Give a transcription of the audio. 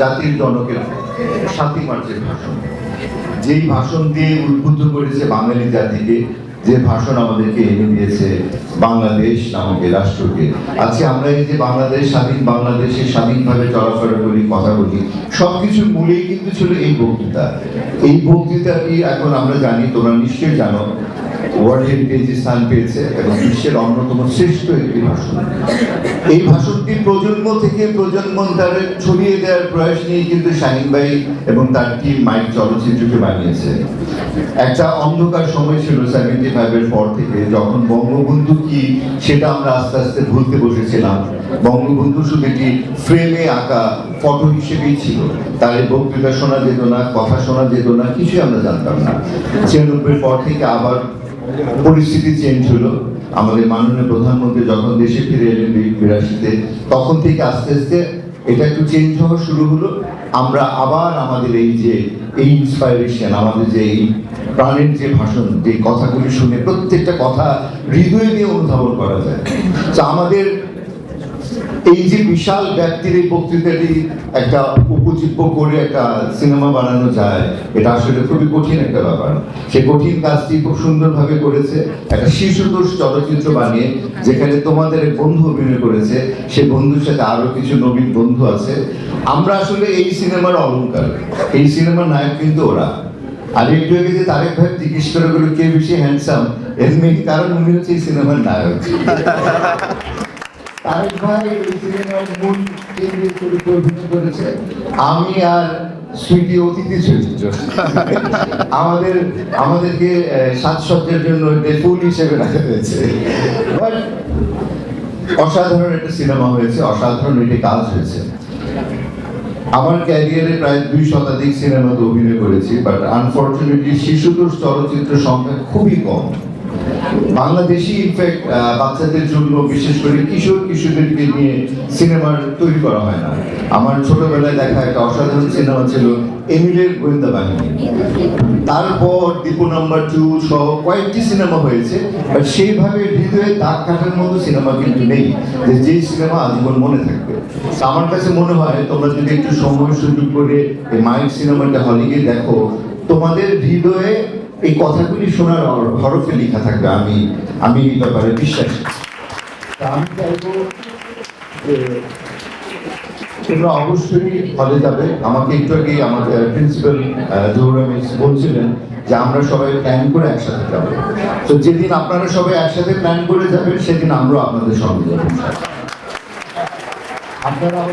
জাতির জনকের সাতই মার্চের ভাষণ। যেই ভাষণ দিয়ে উদ্বুদ্ধ করেছে বাঙালি জাতিকে, যে ভাষণ আমাদেরকে এনে দিয়েছে বাংলাদেশ নামক রাষ্ট্রকে। আজকে আমরা এই যে বাংলাদেশ, স্বাধীন বাংলাদেশে স্বাধীনভাবে চলাফেরা করি, কথা বলি, সবকিছুর মূলেই কিন্তু ছিল এই বক্তৃতা। এই বক্তৃতাটি এখন আমরা জানি, তোমরা নিশ্চয়ই জানো ওয়ার্ল্ড স্থান পেয়েছে এবং বিশ্বের অন্যতম শ্রেষ্ঠ একটি ভাষণ। এই ভাষণটি প্রজন্ম থেকে ছড়িয়ে দেওয়ার প্রয়াস নিয়ে কিন্তু শাহিন ভাই এবং তার টিম মাইক চলচ্চিত্রকে বানিয়েছে। একটা অন্ধকার সময় ছিল সেভেন্টি পর থেকে, যখন বঙ্গবন্ধু কি সেটা আমরা আস্তে আস্তে ভুলতে বসেছিলাম। বঙ্গবন্ধু শুধু একটি ফ্রেমে আঁকা ফটো হিসেবেই ছিল। তার বক্তৃতা শোনা যেত না, কথা শোনা যেত না, কিছুই আমরা জানতাম না। ছিয়ানব্বইয়ের পর থেকে আবার পরিস্থিতি চেঞ্জ হলো। আমাদের মাননীয় প্রধানমন্ত্রী যখন দেশে ফিরে এলেন বিরাশিতে, তখন থেকে আস্তে আস্তে এটা একটু চেঞ্জ হওয়া শুরু হলো। আমরা আবার আমাদের এই যে, এই ইন্সপাইরেশন আমাদের যে এই প্রাণের যে ভাষণ, যে কথাগুলি শুনে প্রত্যেকটা কথা হৃদয় দিয়ে অনুধাবন করা যায়। আমাদের এই যে বিশাল ব্যক্তির এই বক্তৃতাটি একটা উপজীব্য করে একটা সিনেমা বানানো যায়, এটা আসলে খুবই কঠিন একটা ব্যাপার। সে কঠিন কাজটি খুব সুন্দরভাবে করেছে। একটা শিশুতোষ চলচ্চিত্র বানিয়ে, যেখানে তোমাদের বন্ধু অভিনয় করেছে সে বন্ধুর সাথে আরও কিছু নবীন বন্ধু আছে। আমরা আসলে এই সিনেমার অলংকার। এই সিনেমার নায়ক কিন্তু ওরা। আর একটু আগে যে তারেক ভাই জিজ্ঞেস করে কে বেশি হ্যান্ডসাম এর মেইন কারণ উনি হচ্ছে এই সিনেমার নায়ক। আমি আর অতিথি চরিত্র আমাদের, আমাদেরকে জন্য হিসেবে রাখা হয়েছে। অসাধারণ একটা সিনেমা হয়েছে, অসাধারণ একটি কাজ হয়েছে। আমার ক্যারিয়ারে প্রায় দুই শতাধিক সিনেমাতে অভিনয় করেছি বাট আনফর্চুনেটলি শিশুতোষ চলচ্চিত্র সংখ্যা খুবই কম। বাংলাদেশি ইনফ্যাক্ট বাচ্চাদের জন্য, বিশেষ করে কিশোর কিশোরদেরকে নিয়ে সিনেমার তৈরি করা হয় না। আমার ছোটবেলায় দেখা একটা অসাধারণ সিনেমা ছিল এমিলের গোয়েন্দা বাহিনী। তারপর দীপু নাম্বার টু সহ কয়েকটি সিনেমা হয়েছে সেইভাবে হৃদয়ে দাগ কাটার মতো সিনেমা কিন্তু নেই, যে যেই সিনেমা আজীবন মনে থাকবে। আমার কাছে মনে হয়, তোমরা যদি একটু সময় সুযোগ করে এই মাইক সিনেমাটা হলে গিয়ে দেখো তোমাদের হৃদয়ে এই কথাগুলি শোনার হর- হরফে লেখা থাকবে। আমি আমি এই ব্যাপারে বিশ্বাসী। আমি চাইব তোমরা অবশ্যই হলে যাবে। আমাকে একটু আগে আমাদের প্রিন্সিপাল জৌরামিস বলছিলেন যে আমরা সবাই প্ল্যান করে একসাথে যাব। তো যেদিন আপনারা সবাই একসাথে প্ল্যান করে যাবেন, সেদিন আমরাও আপনাদের সঙ্গে যাব। আপনারা